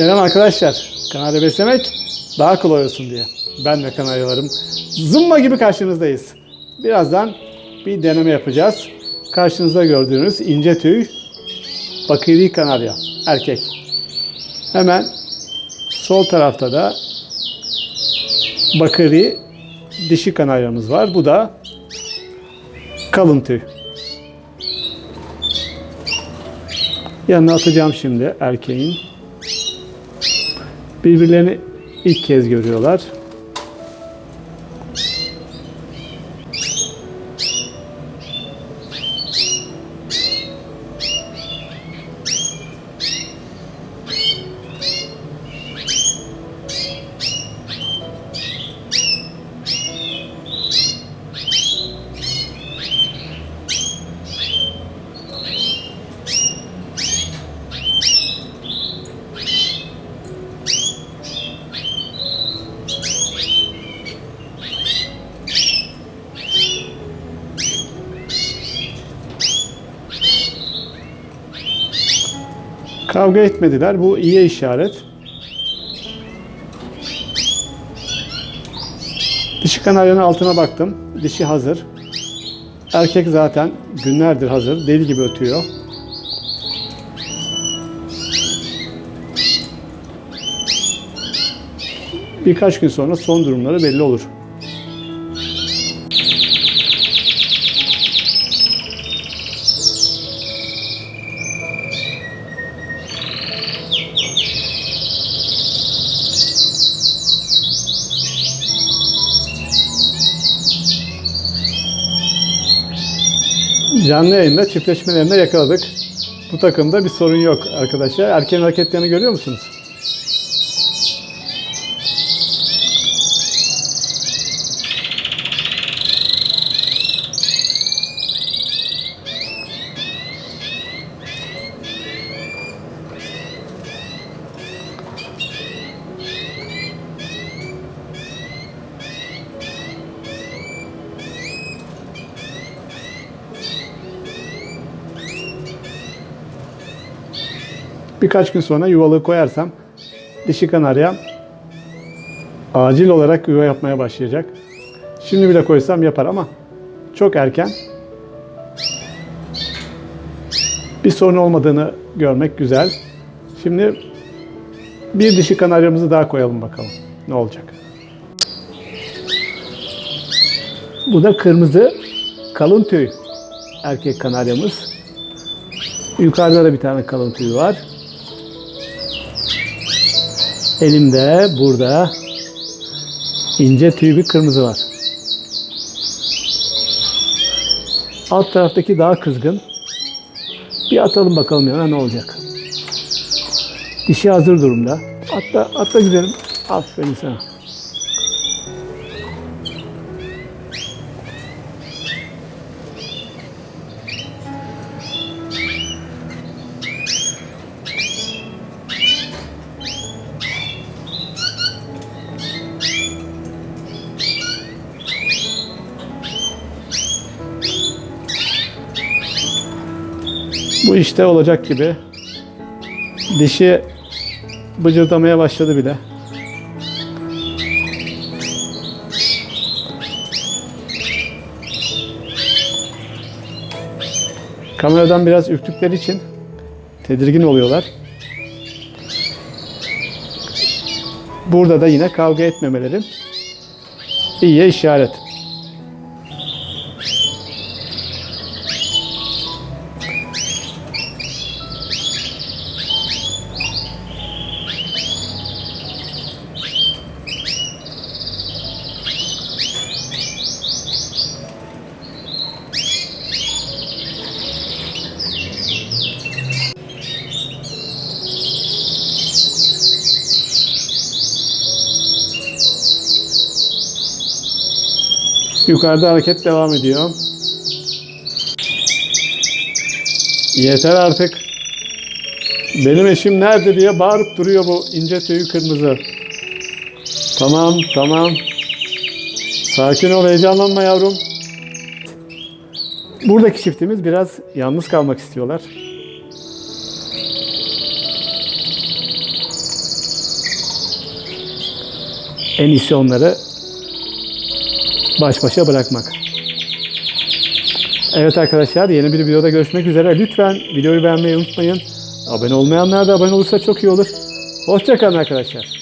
Selam arkadaşlar. Kanarya beslemek daha kolay olsun diye. Ben ve kanaryalarım zımba gibi karşınızdayız. Birazdan bir deneme yapacağız. Karşınızda gördüğünüz ince tüy bakiri kanarya erkek. Hemen sol tarafta da bakiri dişi kanaryamız var. Bu da kalın tüy. Yanına atacağım şimdi erkeğin. Birbirlerini ilk kez görüyorlar. Kavga etmediler. Bu iyi işaret. Dişi kanaryanın altına baktım. Dişi hazır. Erkek zaten günlerdir hazır. Deli gibi ötüyor. Birkaç gün sonra son durumları belli olur. Canlı yayında çiftleşmelerinde yakaladık. Bu takımda bir sorun yok arkadaşlar. Erken hareketlerini görüyor musunuz? Birkaç gün sonra yuvalığı koyarsam dişi kanarya acil olarak yuva yapmaya başlayacak. Şimdi bile koysam yapar ama çok erken. Bir sorun olmadığını görmek güzel. Şimdi bir dişi kanaryamızı daha koyalım bakalım. Ne olacak? Bu da kırmızı kalın tüy erkek kanaryamız. Yukarıda da bir tane kalın tüy var. Elimde burada ince tüy bir kırmızı var. Alt taraftaki daha kızgın. Bir atalım bakalım yana ne olacak. Dişi hazır durumda. Atla, atla güzelim. Aferin sana. Bu işte olacak gibi. Dişi bıcırdamaya başladı bile. Kameradan biraz ürktükleri için tedirgin oluyorlar. Burada da yine kavga etmemeleri iyiye işaret. Yukarıda hareket devam ediyor. Yeter artık. Benim eşim nerede diye bağırıp duruyor bu ince tüyü kırmızı. Tamam, tamam. Sakin ol, heyecanlanma yavrum. Buradaki çiftimiz biraz yalnız kalmak istiyorlar. En iyisi onları baş başa bırakmak. Evet arkadaşlar yeni bir videoda görüşmek üzere. Lütfen videoyu beğenmeyi unutmayın. Abone olmayanlar da abone olursa çok iyi olur. Hoşçakalın arkadaşlar.